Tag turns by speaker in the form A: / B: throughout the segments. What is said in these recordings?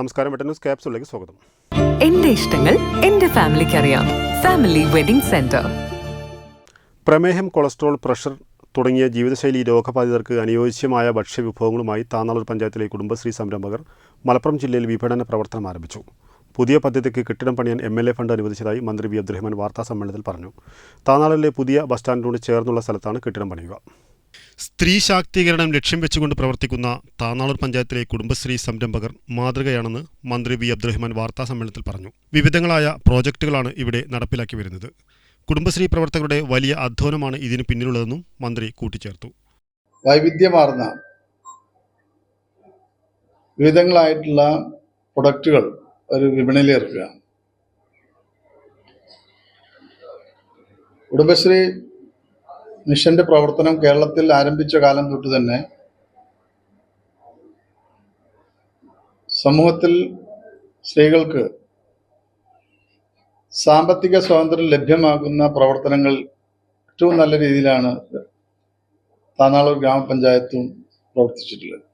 A: നമസ്കാരം വെട്ടൻ ന്യൂസ് ക്യാപ്സുകളിലേക്ക് സ്വാഗതം.
B: എന്റെ ഇഷ്ടങ്ങൾ എന്റെ ഫാമിലിക്ക് അറിയാം. ഫാമിലി വെഡിംഗ് സെന്റർ
A: പ്രമേഹം കൊളസ്ട്രോൾ പ്രഷർ തുടങ്ങിയ ജീവിതശൈലി രോഗബാധിതർക്ക് അനുയോജ്യമായ ഭക്ഷ്യവിഭവങ്ങളുമായി താന്നാളൂർ പഞ്ചായത്തിലെ കുടുംബശ്രീ സംരംഭകർ മലപ്പുറം ജില്ലയിൽ വിപണന പ്രവർത്തനം ആരംഭിച്ചു. പുതിയ പദ്ധതിക്ക് കെട്ടിടം പണിയാൻ എം എൽ എ ഫണ്ട് അനുവദിച്ചതായി മന്ത്രി വി അബ്ദുറഹ്മാൻ വാർത്താ സമ്മേളനത്തിൽ പറഞ്ഞു. താന്നാളിലെ പുതിയ ബസ് സ്റ്റാൻഡിനോട് ചേർന്നുള്ള സ്ഥലത്താണ് കെട്ടിടം പണിയുക. സ്ത്രീ ശാക്തീകരണം ലക്ഷ്യം വെച്ചുകൊണ്ട് പ്രവർത്തിക്കുന്ന താന്നാളൂർ പഞ്ചായത്തിലെ കുടുംബശ്രീ സംരംഭകർ മാതൃകയാണെന്ന് മന്ത്രി വി. അബ്ദുറഹ്മാൻ വാർത്താ സമ്മേളനത്തിൽ പറഞ്ഞു. വിവിധങ്ങളായ പ്രോജക്റ്റുകളാണ് ഇവിടെ നടപ്പിലാക്കി വരുന്നത്. കുടുംബശ്രീ പ്രവർത്തകരുടെ വലിയ അധ്വാനമാണ് ഇതിന് പിന്നിലുള്ളതെന്നും മന്ത്രി കൂട്ടിച്ചേർത്തു.
C: വൈവിധ്യമാർന്ന വിവിധങ്ങളായിട്ടുള്ള പ്രൊഡക്റ്റുകൾ ഒരു വിപണിയിൽ ഇറക്കുക കുടുംബശ്രീ മിഷന്റെ പ്രവർത്തനം കേരളത്തിൽ ആരംഭിച്ച കാലം തൊട്ട് തന്നെ സമൂഹത്തിൽ സ്ത്രീകൾക്ക് സാമ്പത്തിക സ്വാതന്ത്ര്യം ലഭ്യമാകുന്ന പ്രവർത്തനങ്ങൾ ഏറ്റവും നല്ല രീതിയിലാണ് താനാളൂർ ഗ്രാമപഞ്ചായത്തും പ്രവർത്തിച്ചിട്ടുള്ളത്.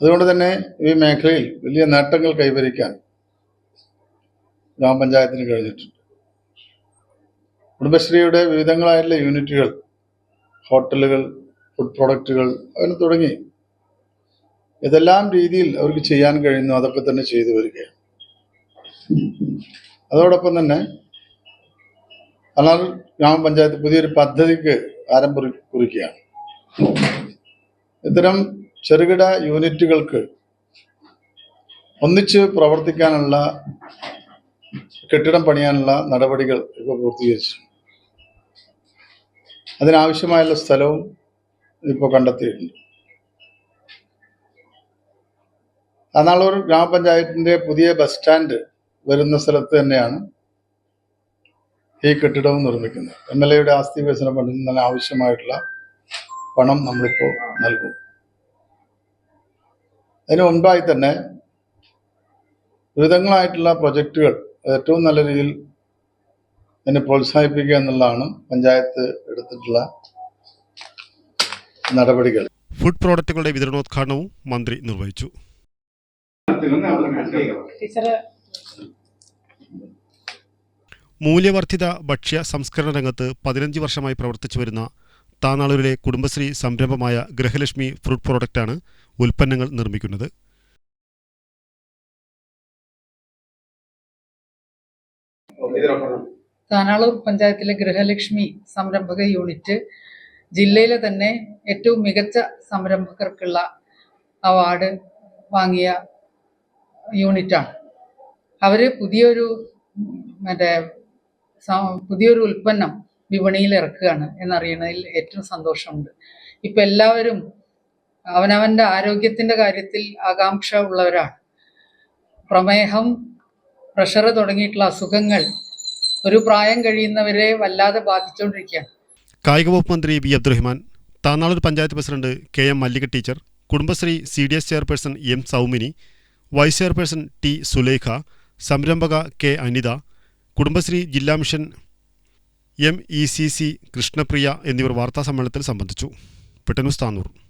C: അതുകൊണ്ട് തന്നെ ഈ മേഖലയിൽ വലിയ നേട്ടങ്ങൾ കൈവരിക്കാൻ ഗ്രാമപഞ്ചായത്തിന് കഴിഞ്ഞിട്ടുണ്ട്. കുടുംബശ്രീയുടെ വിവിധങ്ങളായിട്ടുള്ള യൂണിറ്റുകൾ ഹോട്ടലുകൾ ഫുഡ് പ്രോഡക്റ്റുകൾ അങ്ങനെ തുടങ്ങി. ഏതെല്ലാം രീതിയിൽ അവർക്ക് ചെയ്യാൻ കഴിയുന്നു അതൊക്കെ തന്നെ ചെയ്തു വരികയാണ്. അതോടൊപ്പം തന്നെ താനാളൂർ ഗ്രാമപഞ്ചായത്ത് പുതിയൊരു പദ്ധതിക്ക് ആരംഭം കുറിക്കുകയാണ്. ഇത്തരം ചെറുകിട യൂണിറ്റുകൾക്ക് ഒന്നിച്ച് പ്രവർത്തിക്കാനുള്ള കെട്ടിടം പണിയാനുള്ള നടപടികൾ ഇപ്പോൾ പൂർത്തീകരിച്ചു അതിനാവശ്യമായുള്ള സ്ഥലവും ഇപ്പോൾ കണ്ടെത്തിയിട്ടുണ്ട്. അന്നാളൂർ ഗ്രാമപഞ്ചായത്തിന്റെ പുതിയ ബസ് സ്റ്റാൻഡ് വരുന്ന സ്ഥലത്ത് തന്നെയാണ് ഈ കെട്ടിടവും നിർമ്മിക്കുന്നത്. എം എൽ എയുടെ ആസ്തി വികസന ഫണ്ടിൽ നിന്ന് ആവശ്യമായിട്ടുള്ള പണം നമ്മളിപ്പോൾ നൽകും. അതിന് മുൻപായി തന്നെ വിവിധങ്ങളായിട്ടുള്ള പ്രൊജക്റ്റുകൾ ഏറ്റവും നല്ല രീതിയിൽ അതിനെ പ്രോത്സാഹിപ്പിക്കുക എന്നുള്ളതാണ് പഞ്ചായത്ത് എടുത്തിട്ടുള്ള നടപടികൾ.
A: ഫുഡ് പ്രോഡക്റ്റുകളുടെ വിതരണോദ്ഘാടനവും മന്ത്രി നിർവഹിച്ചു. മൂല്യവർദ്ധിത ഭക്ഷ്യ സംസ്കരണ രംഗത്ത് പതിനഞ്ച് വർഷമായി പ്രവർത്തിച്ചു വരുന്ന താനാളൂരിലെ കുടുംബശ്രീ സംരംഭമായ ഗൃഹലക്ഷ്മി ഫ്രൂട്ട് പ്രോഡക്റ്റാണ് ഉൽപ്പന്നങ്ങൾ നിർമ്മിക്കുന്നത്.
D: താനാളൂർ പഞ്ചായത്തിലെ ഗൃഹലക്ഷ്മി സംരംഭക യൂണിറ്റ് ജില്ലയിലെ തന്നെ ഏറ്റവും മികച്ച സംരംഭകർക്കുള്ള അവാർഡ് വാങ്ങിയ യൂണിറ്റാണ്. അവർ പുതിയൊരു മറ്റേ പുതിയൊരു ഉൽപ്പന്നം വിപണിയിൽ ഇറക്കുകയാണ് എന്നറിയണതിൽ ഏറ്റവും സന്തോഷമുണ്ട്. ഇപ്പം എല്ലാവരും അവനവന്റെ ആരോഗ്യത്തിന്റെ കാര്യത്തിൽ ആകാംക്ഷ ഉള്ളവരാണ്. പ്രമേഹം പ്രഷർ തുടങ്ങിയിട്ടുള്ള അസുഖങ്ങൾ ഒരു പ്രായം കഴിയുന്നവരെ വല്ലാതെ ബാധിച്ചുകൊണ്ടിരിക്കുകയാണ്
A: കായിക വകുപ്പ് മന്ത്രി V. Abdurahman Tanalur panchayat president K. M. Mallika teacher Kudumbashree C. D. S chairperson M. Saumini vice chairperson T. Sulekha സംരംഭക കെ. അനിത കുടുംബശ്രീ ജില്ലാ mission M. E. C. C. Krishnapriya എന്നിവർ വാർത്താസമ്മേളനത്തിൽ സംബന്ധിച്ചു. പെട്ടെന്നു താന്നൂർ.